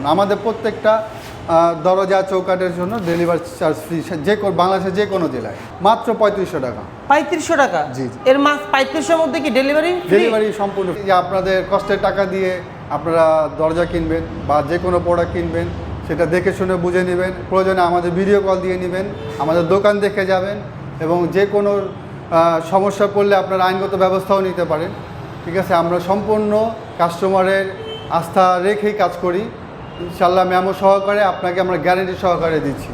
সম্পূর্ণ আমাদের প্রত্যেকটা দরজা চৌকাটের জন্য ডেলিভারি চার্জ ফ্রি যে কোনো বাংলাদেশের যে কোনো জেলায়। মাত্র পঁয়ত্রিশশো টাকা। পঁয়ত্রিশশো টাকা? জি, জি। এর মাস পঁয়ত্রিশশোর মধ্যে কি ডেলিভারি ডেলিভারি সম্পূর্ণ যে আপনাদের কষ্টের টাকা দিয়ে আপনারা দরজা কিনবেন বা যে কোনো প্রোডাক্ট কিনবেন সেটা দেখে শুনে বুঝে নেবেন। প্রয়োজনে আমাদের ভিডিও কল দিয়ে নেবেন আমাদের দোকান দেখে যাবেন এবং যে কোনো সমস্যা পড়লে আপনারা আইনগত ব্যবস্থাও নিতে পারেন। ঠিক আছে? আমরা সম্পূর্ণ কাস্টমারের আস্থা রেখেই কাজ করি। ইনশাল্লাহ ম্যামো সহকারে আপনাকে আমরা গ্যারেন্টি সহকারে দিচ্ছি।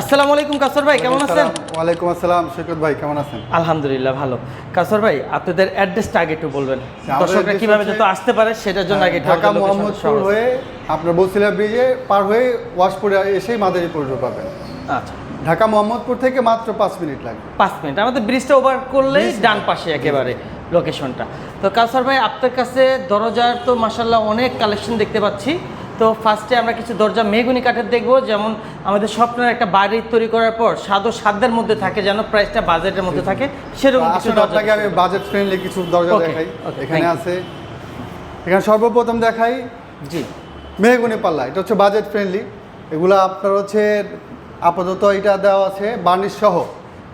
আসসালামু আলাইকুম কাসর ভাই কেমন আছেন? ওয়ালাইকুম আসসালাম সৈকত ভাই কেমন আছেন? আলহামদুলিল্লাহ ভালো। কাসর ভাই আপনাদের অ্যাড্রেসটা আগে একটু বলবেন। দর্শকরা কীভাবে যত আসতে পারে সেটার জন্য আগে ঢাকা মোহাম্মদপুর হয়ে আপনার বসিলা ব্রিজে পার হয়ে ওয়াশপুরে এসেই মাদারীপুর পাবেন। আচ্ছা। ঢাকা মোহাম্মদপুর থেকে মাত্র পাঁচ মিনিট লাগবে। পাঁচ মিনিট। আমাদের ব্রিজটা ওভার করলেই ডান পাশে একেবারে। লোকেশনটা। তো কাউসার ভাই আপনার কাছে দরজার তো মাসাল্লাহ অনেক কালেকশন দেখতে পাচ্ছি। তো ফার্স্টে আমরা কিছু দরজা মেগুনি কাঠের দেখব যেমন আমাদের স্বপ্নের একটা বাড়ি তৈরি করার পর স্বাদ সাধ্যের মধ্যে থাকে যেন প্রাইসটা বাজেটের মধ্যে থাকে। সেরকম কিছু আসলে দরজা আপনাকে আমি বাজেট ফ্রেন্ডলি কিছু দরজা দেখাই। এখানে আছে। এখানে সর্বপ্রথম দেখাই জি। মেহগুনি পাল্লা। এটা হচ্ছে বাজেট ফ্রেন্ডলি এগুলো আপনার হচ্ছে আপাতত এটা দেওয়া আছে বার্নিশ সহ।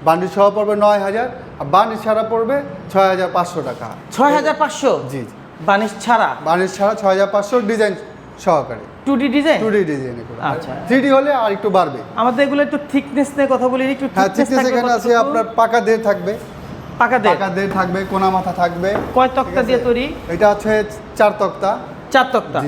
বার্নিশ সহ পড়বে নয় হাজার। আর বার্নিশ ছাড়া পড়বে ছয় হাজার পাঁচশো টাকা। ছয় হাজার পাঁচশো? জি বানিশ ছাড়া? বার্নিশ ছাড়া ছয় হাজার পাঁচশো ডিজাইন সহকারে। Two D design? Two D ডিজাইনে আচ্ছা। থ্রি ডি হলে আর একটু বাড়বে। আমাদের এগুলো একটু থিকনেস নিয়ে কথা বলি একটু হ্যাঁ থিকনেস এখানে আছে আপনার পাকা দের থাকবে। পাকা দেয় পাকা দের থাকবে কোনা মাথা থাকবে। কয় তক্তা দিয়ে তৈরি? এটা হচ্ছে চার তক্তা। চার তক্তা।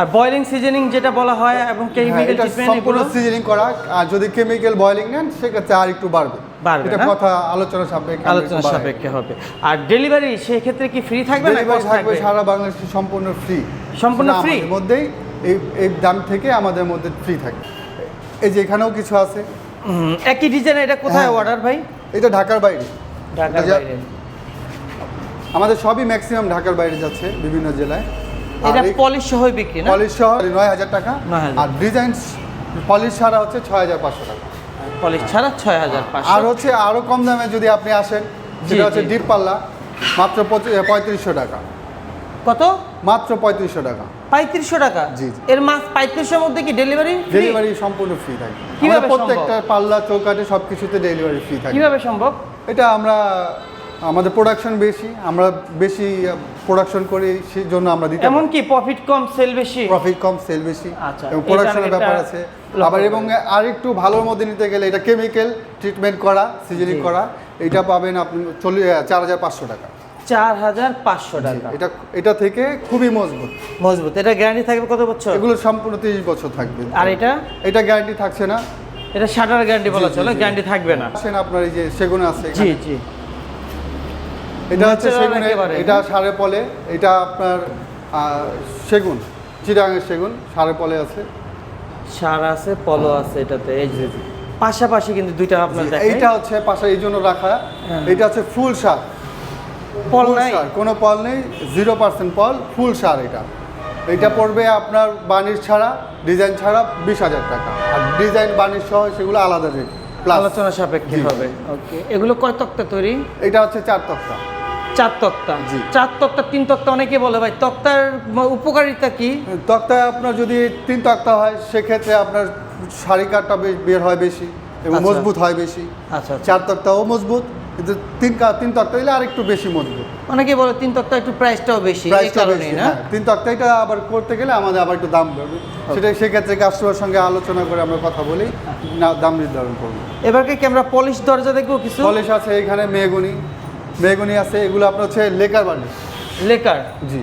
আর বয়লিং সিজনিং যেটা বলা হয় এবং হ্যাঁ, কেমিক্যাল ট্রিটমেন্ট এগুলো সিজনিং করা। আর যদি কেমিক্যাল বয়লিং নেন সেক্ষেত্রে আর একটু বাড়বে। বাড়বে, এটা কথা আলোচনা সাপেক্ষে আমরা আলোচনা সাপেক্ষে হবে। আর ডেলিভারি সেই ক্ষেত্রে কি ফ্রি থাকবে না ডেলিভারি থাকবে থাকবে? সারা বাংলাদেশে সম্পূর্ণ ফ্রি সম্পূর্ণ free? মধ্যেই এই এই দাম থেকে আমাদের মধ্যে ফ্রি থাকে। এই যে এখানেও কিছু আছে। একই ডিজাইন এটা কোথায় হ্যাঁ। অর্ডার ভাই? এটা ঢাকার বাইরে। ঢাকার বাইরে। আমাদের সবই ম্যাক্সিমাম ঢাকার বাইরে যাচ্ছে বিভিন্ন জেলায়। এটা পলিশ সহই বিক্রি না? পলিশ সহ নয় হাজার টাকা। আর ডিজাইন পলিশ ছাড়া হচ্ছে ছয় হাজার পাঁচশো টাকা। পলিশ ছাড়া ছয় হাজার পাঁচশো। আর হচ্ছে আরও কম দামে যদি আপনি আসেন সেটা হচ্ছে। ডিপ পাল্লা মাত্র পঁচি- পঁয়ত্রিশশো টাকা। কত? মাত্র পঁয়ত্রিশশো টাকা। পঁয়ত্রিশশো টাকা? জি। এর মাস পঁয়ত্রিশশোর মধ্যে কি ডেলিভারি ডেলিভারি সম্পূর্ণ ফ্রি থাকে। কীভাবে প্রত্যেকটা পাল্লা চৌকাটে সব কিছুতে ডেলিভারি ফ্রি থাকে। কীভাবে সম্ভব? এটা আমরা আমাদের প্রোডাকশন বেশি আমরা বেশি প্রোডাকশন করি সেই জন্য আমরা দিতে এমন কি প্রফিট কম সেল বেশি? প্রফিট কম সেল বেশি। আচ্ছা, এবং প্রোডাকশনের ব্যাপার আছে। আবার এবং আর একটু ভালোর মধ্যে নিতে গেলে এটা কেমিক্যাল ট্রিটমেন্ট করা সিজনিং করা এটা পাবেন আপনি চল্লিশ চার হাজার পাঁচশো টাকা। চার হাজার পাঁচশো টাকা। এটা এটা থেকে খুবই মজবুত। মজবুত। এটা গ্যারান্টি থাকবে কত বছর? এগুলো সম্পূর্ণ তিরিশ বছর থাকবে। আর এটা? এটা গ্যারান্টি থাকছে না। এটা শাটার গ্যারান্টি বলা চলে গ্যারান্টি থাকবে না। আপনার এই যে সেগুন আছে জি জি। এটা হচ্ছে সেগুন। এটা সারে পলে এটা আপনার সেগুন চিটাঙের সেগুন সারে পলে আছে। সার আছে পলো আছে এটাতে এই যে পাশাপাশি কিন্তু দুইটা আপনার এইটা হচ্ছে পাশা এই জন্য রাখা। হ্যাঁ। এটা হচ্ছে ফুল সার। পল নাই? কোনো পল নেই জিরো পার্সেন্ট পল ফুল সার এটা। এটা পড়বে আপনার বানিশ ছাড়া ডিজাইন ছাড়া বিশ হাজার টাকা। আর ডিজাইন বানিশ সহ সেগুলো আলাদা রেট আলোচনা সাপেক্ষে হবে ওকে। এগুলো কয় তক্তা তৈরি? এটা হচ্ছে চার তক্তা। চার তক্তা। জি। চার তক্তা তিন তক্তা অনেকে বলে ভাই তক্তার উপকারিতা কি? তক্তায় আপনার যদি তিন তক্তা হয় সেক্ষেত্রে আপনার শাড়ি কাঠটা বেশ বের হয় বেশি এবং আচ্ছা। মজবুত হয় বেশি। আচ্ছা আচ্ছা। চার তক্তাও মজবুত কিন্তু তিন তিন তক্তা হলে আর একটু বেশি মজবুত। অনেকে বলে তিন তক্তা একটু প্রাইসটাও বেশি এই বেশি না? হ্যাঁ তিন তক্তা এটা আবার করতে গেলে আমাদের আবার একটু দাম পড়বে সেটা সেক্ষেত্রে কাস্টমার সঙ্গে আলোচনা করে আমরা কথা বলি না দাম নির্ধারণ করব। এবারকে কি আমরা পলিশ দরজা দেখব কিছু? পলিশ আছে এখানে মেহগুনি মেহগুনি আছে এগুলো আপনার হচ্ছে লেকার বার্নিশ লেকার? জি।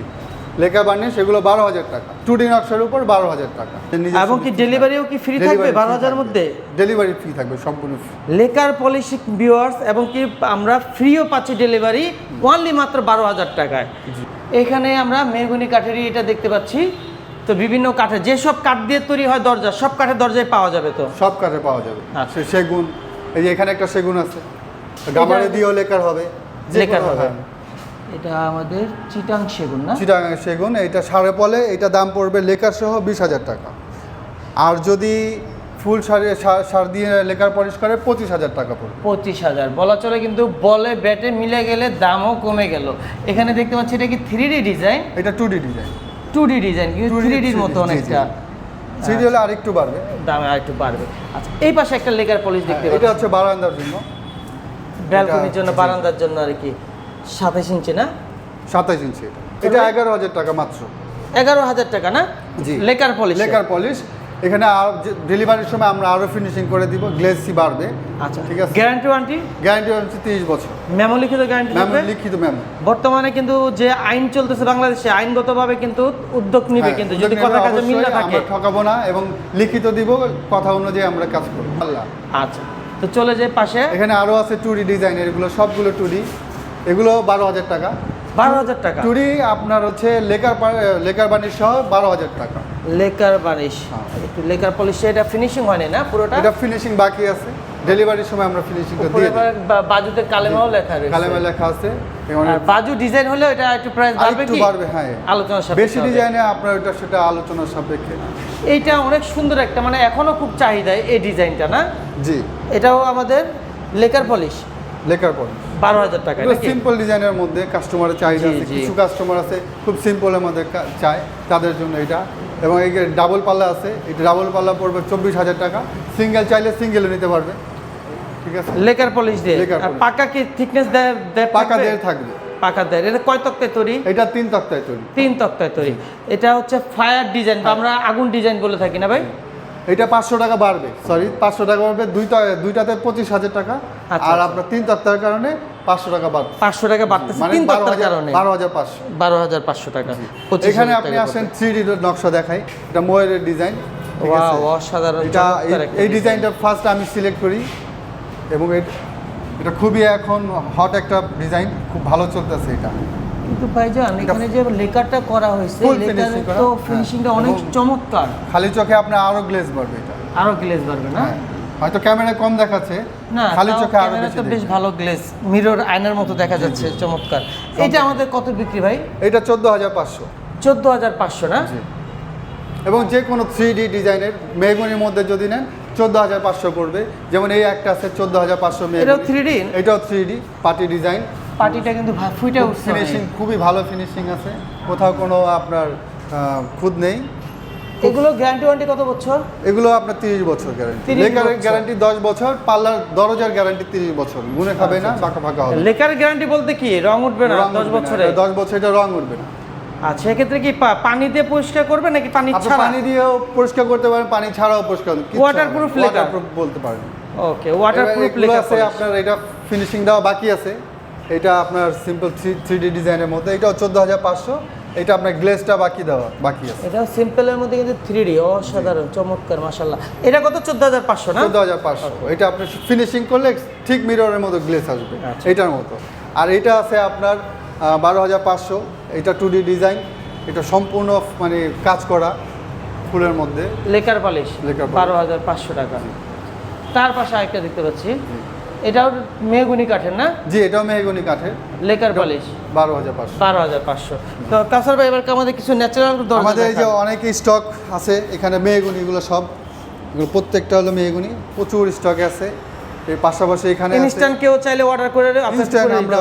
লেকার বার্নিশ এগুলো বারো হাজার টাকা। টু ডি নকশার উপর বারো হাজার টাকা। এবং কি ডেলিভারিও কি ফ্রি থাকবে বারো হাজার মধ্যে? ডেলিভারি ফ্রি থাকবে সম্পূর্ণ লেকার পলিশ ভিউয়ার্স এবং কি আমরা ফ্রিও পাচ্ছি ডেলিভারি ওনলি মাত্র বারো হাজার টাকায়। এখানে আমরা মেহগুনি কাঠেরই এটা দেখতে পাচ্ছি। তো বিভিন্ন কাঠের যেসব কাঠ দিয়ে তৈরি হয় দরজা সব কাঠের দরজায় পাওয়া যাবে তো? সব কাঠে পাওয়া যাবে। আচ্ছা। সেগুন এই যে এখানে একটা সেগুন আছে। গামারে দিয়েও লেকার হবে। হবে। হ্যাঁ। এটা আমাদের চিটাং সেগুন না? চিটাগাং সেগুন এটা সাড়ে পলে এটা দাম পড়বে লেকার সহ বিশ হাজার টাকা। আর যদি ফুল সার সার- দিয়ে লেকার পলিশ করে পঁচিশ হাজার টাকা পড়বে। পঁচিশ হাজার। বলা চলে কিন্তু বলে ব্যাটে মিলে গেলে দামও কমে গেল। এখানে দেখতে পাচ্ছি এটা কি থ্রি ডি ডিজাইন এটা two D design two D design কিন্তু 2D থ্রি ডির মতো। অনেকটা। থ্রি ডি হলে আরেকটু বাড়বে। দামে আর একটু বাড়বে। আচ্ছা এই পাশে একটা লেকার পলিশ দেখতে এটা হচ্ছে বারান্দার জন্য। ব্যালকনির জন্য। বারান্দার জন্য আর কি। সাতাশ ইঞ্চি না? সাতাইশ ইঞ্চি এটা। এগারো হাজার টাকা মাত্র। এগারো হাজার টাকা না? জি। লেকার পলিশ লেকার পলিশ এখানে ডেলিভারির সময় আমরা আরও ফিনিশিং করে দিব গ্লেসি বাড়বে। আচ্ছা। ঠিক আছে? গ্যারান্টি ওয়ারেন্টি গ্যারান্টি হচ্ছে তিরিশ বছর। মেমো লিখিত গ্যারান্টি ম্যাম থাকবে লিখিত ম্যাম বর্তমানে কিন্তু যে আইন চলতেছে বাংলাদেশে আইনগতভাবে কিন্তু উদ্যোগ নিবে হ্যাঁ, কিন্তু। যদি কথা কাজে মিল না থাকে। আমরা ঠকাবো না এবং লিখিত দিব কথা অনুযায়ী আমরা কাজ করব। আল্লাহ। আচ্ছা। তো চলে যে পাশে। এখানে আরও আছে টুডি ডিজাইনের এগুলো সবগুলো টুডি এগুলো বারো হাজার টাকা। বারো হাজার টাকা। টুডি আপনার হচ্ছে লেকার লেকার বানিশ সহ বারো হাজার টাকা। Lacquer varnish. হ্যাঁ। একটু লেকার পলিশ এটা ফিনিশিং হয়নি না পুরোটা? এটা ফিনিশিং বাকি আছে। ডেলিভারির সময় আমরা ফিনিশিংটা উপরে দিয়ে দিই। বাজুতে কালেমাও লেখা রয়েছে। কালেমা লেখা আছে। আর বাজু ডিজাইন হলে এটা একটু প্রাইস বাড়বে কি? বাড়বে হ্যাঁ। আলোচনা সাপেক্ষে বেশি। ডিজাইনে আপনার ওটা সেটা আলোচনার সাপেক্ষে। এইটা অনেক সুন্দর একটা মানে এখনও খুব চাহিদা এই ডিজাইনটা না? জি। এটাও আমাদের লেকার পলিশ। লেকার পরে বারো হাজার টাকা? সিম্পল ডিজাইনের মধ্যে কাস্টমারের চাহিদা আছে কিছু কাস্টমার আছে খুব সিম্পলের মধ্যে চায় তাদের জন্য এটা। এবং এই ডাবল পাল্লা আছে এটা ডাবল পাল্লা পড়বে চব্বিশ হাজার টাকা। সিঙ্গেল চাইলে সিঙ্গেলও নিতে পারবে। ঠিক আছে? লেকার পলিশ দিয়ে। পাকা কি থিকনেস দেয় পাকা? দিয়ে থাকবে। পাকা দেয়। এটা কয় তক্তায় তৈরি? এটা তিন তক্তায় তৈরি। তিন তক্তায় তৈরি। এটা হচ্ছে ফায়ার ডিজাইন বা আমরা আগুন ডিজাইন বলে থাকি না ভাই? এটা পাঁচশো টাকা বাড়বে সরি পাঁচশো টাকা বাড়বে দুইটা দুইটাতে পঁচিশ হাজার টাকা। আচ্ছা, আর আচ্ছা। আপনার তিন তক্তার কারণে পাঁচশো টাকা বাড়বে। পাঁচশো টাকা বাড়তেছে মানে তিন তক্তার কারণে। বারো হাজার পাঁচশো। বারো হাজার পাঁচশো টাকা এখানে আপনি আসেন থ্রি ডি নকশা দেখাই। এটা ময়ূরের ডিজাইন অসাধারণ এটা এই ডিজাইনটা ফার্স্ট আমি সিলেক্ট করি। এবং এট- খুবই এখন হট একটা ডিজাইন খুব ভালো চলতেছে এটা। কিন্তু ভাইজান এখানে যে লেকারটা করা হয়েছে লেকারে তো হ্যাঁ। ফিনিশিংটা অনেক চমৎকার। খালি চোখে আপনার আরও গ্লেজ বাড়বে এটা। আরও গ্লেজ বাড়বে না? হ্যাঁ। হয়তো ক্যামেরা কম দেখাচ্ছে না খালি চোখে আরও তো বেশ ভালো গ্লেজ মিরর আয়নার মতো দেখা যাচ্ছে চমৎকার। এটা আমাদের কত বিক্রি ভাই? এটা চোদ্দ হাজার পাঁচশো। চোদ্দ হাজার পাঁচশো না? জি। এবং যে কোনো থ্রি ডি ডিজাইনের মেগুনির মধ্যে যদি নেন চোদ্দ হাজার পাঁচশো পড়বে। যেমন এই একটা আছে চোদ্দ হাজার পাঁচশো এটাও থ্রি ডি এটাও থ্রি ডি পার্টি ডিজাইন পার্টিটা কিন্তু ফুটে উঠছে। ফিনিশিং খুবই ভালো ফিনিশিং আছে। কোথাও কোনো আপনার খুদ নেই। এগুলো গ্যারান্টি ওয়ারেন্টি কত বছর? এগুলো আপনার তিরিশ বছর গ্যারান্টি 30 লেকারের গ্যারান্টি দশ বছর পার্লার দরজার গ্যারান্টি তিরিশ বছর। গুনে খাবে না বাঁকা ফাঁকা হবে। লেকার গ্যারান্টি বলতে কি? রং উঠবে না রং দশ উঠবে না, বছরে? এটা দশ বছর এটা রং উঠবে না। আচ্ছা সেক্ষেত্রে কি পানি দিয়ে পরিষ্কার করবে নাকি পানি ছাড়া? পানি দিয়েও পরিষ্কার করতে পারেন পানি ছাড়াও পরিষ্কার Waterproof লেখা? ওয়াটারপ্রুফ বলতে পারেন। ওকে ওয়াটারপ্রুফ লেখা আছে আপনার এটা ফিনিশিং দেওয়া বাকি আছে। এটা আপনার সিম্পল থ্রি ডি ডিজাইনের মধ্যে। এটাও চোদ্দ হাজার পাঁচশো। এটা আপনার গ্লেজটা বাকি দেওয়া বাকি আছে। এটা সিম্পলের মধ্যে কিন্তু থ্রি ডি অসাধারণ চমৎকার মাশাল্লাহ এটা কত? চোদ্দ হাজার পাঁচশো না? চোদ্দ হাজার পাঁচশো। এটা আপনি ফিনিশিং করলে ঠিক মিররের মতো গ্লেজ আসবে আচ্ছা। এটার মতো। আর এটা আছে আপনার বারো হাজার পাঁচশো। এটা টু ডিজাইন এটা সম্পূর্ণ মানে কাজ করা ফুলের মধ্যে। লেকার পালিশ লেকার বারো হাজার পাঁচশো টাকা। তার পাশে আরেকটা দেখতে পাচ্ছি। এটাও মেহগুনি কাঠের না? জি এটাও মেহগনি কাঠের। Lacquer polish. বারো হাজার পাঁচশো। বারো হাজার পাঁচশো। তো কাসার ভাই এবার আমাদের কিছু ন্যাচারাল আমাদের এই যে অনেক স্টক আছে এখানে মেহগুনিগুলো সব এগুলো প্রত্যেকটা হলো মেহগুনি প্রচুর স্টকে আছে। এর পাশাপাশি এখানে ইনস্ট্যান্ট কেউ চাইলে অর্ডার করে ইনস্ট্যান্ট আমরা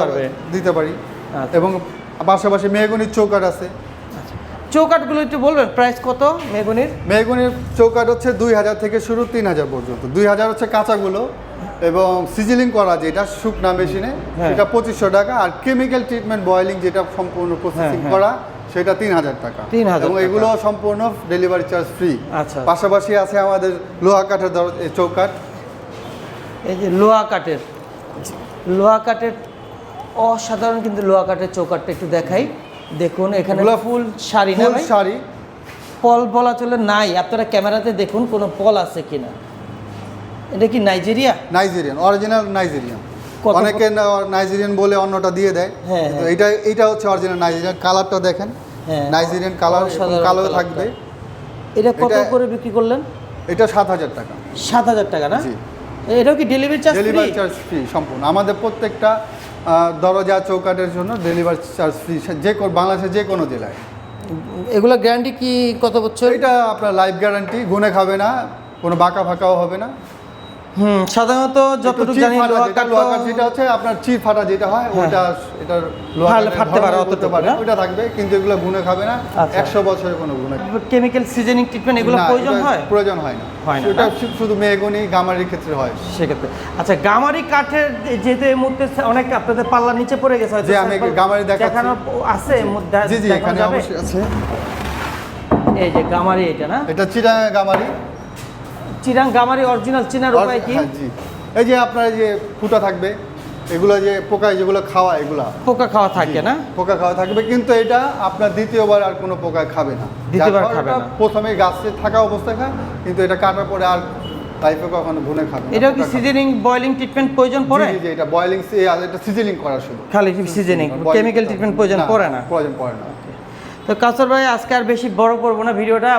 দিতে পারি। আচ্ছা। এবং পাশাপাশি মেহগুনির চৌকাট আছে চৌকাটগুলো একটু বলবেন প্রাইস কত মেহগুনির মেহগুনির চৌকাট হচ্ছে দুই হাজার থেকে শুরু তিন হাজার পর্যন্ত দুই হাজার হচ্ছে কাঁচাগুলো এবং সিজিলিং করা যেটা শুকনা মেশিনে হ্যাঁ। সেটা পঁচিশশো টাকা আর কেমিক্যাল ট্রিটমেন্ট বয়েলিং যেটা সম্পূর্ণ প্রসেসিং হ্যাঁ। করা সেটা তিন হাজার টাকা 3,000 এবং টাকা। এগুলো সম্পূর্ণ ডেলিভারি চার্জ ফ্রি আচ্ছা। পাশাপাশি আছে আমাদের লোহা কাঠের চৌকাট এই যে লোহা কাঠের লোহা কাঠের অসাধারণ কিন্তু লোহা কাঠের চৌকাটটা একটু দেখাই। দেখুন এখানে ফুল শাড়ি না? শাড়ি। পল বলা চলে নাই। আপনারা ক্যামেরাতে দেখুন কোনো পল আছে কিনা। এটা কি নাইজেরিয়া? Nigerian original Nigerian. অনেকে নাইজেরিয়ান বলে অন্যটা দিয়ে দেয়। হ্যাঁ, হ্যাঁ। এটা এটা হচ্ছে অরিজিনাল নাইজেরিয়ান। কালারটা দেখেন। হ্যাঁ। নাইজেরিয়ান কালার কালো থাকবে। এটা কত করে বিক্রি করলেন? এটা সাত হাজার টাকা। সাত হাজার টাকা না? জি। এটাও কি delivery charge delivery charge free সম্পূর্ণ। আমাদের প্রত্যেকটা দরজা চৌকাটের জন্য ডেলিভারি চার্জ ফ্রি যে বাংলাদেশের যে কোনো জেলায়। এগুলো গ্যারান্টি কি কত বছর? এটা আপনার লাইফ গ্যারান্টি গুনে খাবে না কোনো বাঁকা ফাঁকাও হবে না। হুম সাধারণত যতটুকু জানি যেটা হচ্ছে আপনার চির ফাটা যেটা হয় ওটা এটার লোহা ফাটলে কাঠের ফাটতে পারে, অতটুকু পারে, না? ওইটা থাকবে কিন্তু এগুলো গুনে খাবে না। আচ্ছা। একশো বছরের কোনো গুনে কেমিক্যাল সিজনিং ট্রিটমেন্ট এগুলো প্রয়োজন হয়? প্রয়োজন হয় না। হয় না, এটা শুধু মেহগনি গামারির ক্ষেত্রে হয়। সেক্ষেত্রে। আচ্ছা গামারি কাঠের যেহেতু এই মুহূর্তে অনেক আপনাদের পাল্লা নিচে পড়ে গেছে হয়তো যে আমি গামারি। দেখানোর আছে জি জি এখানে অবশ্যই আছে। এই যে গামারি এটা না? এটা চিরাঙ্গা গামারি। চিরাং গামারি অরিজিনাল চিনার উপায় কি? হ্যাঁ, জি। এই যে আপনার যে ফুটা থাকবে এগুলো যে পোকায় যেগুলো খাওয়া এগুলা। পোকা খাওয়া থাকে না? পোকা খাওয়া থাকবে কিন্তু এটা আপনার দ্বিতীয়বার আর কোনো পোকা খাবে না। দ্বিতীয়বার খাবে না। প্রথমে গাছে থাকা অবস্থায় খায় কিন্তু এটা কাটার পরে আর লাইফে কখনো গুনে খাবে না, এটাও কি পোকা সিজনিং বয়লিং ট্রিটমেন্ট প্রয়োজন পড়ে? জি, এটা বয়েলিং এটা সিজনিং করা শুধু খালি সিজনিং কেমিক্যাল ট্রিটমেন্ট প্রয়োজন পড়ে না? প্রয়োজন পড়ে না। তো কাসর ভাই আজকে আর বেশি বড় করব না ভিডিওটা।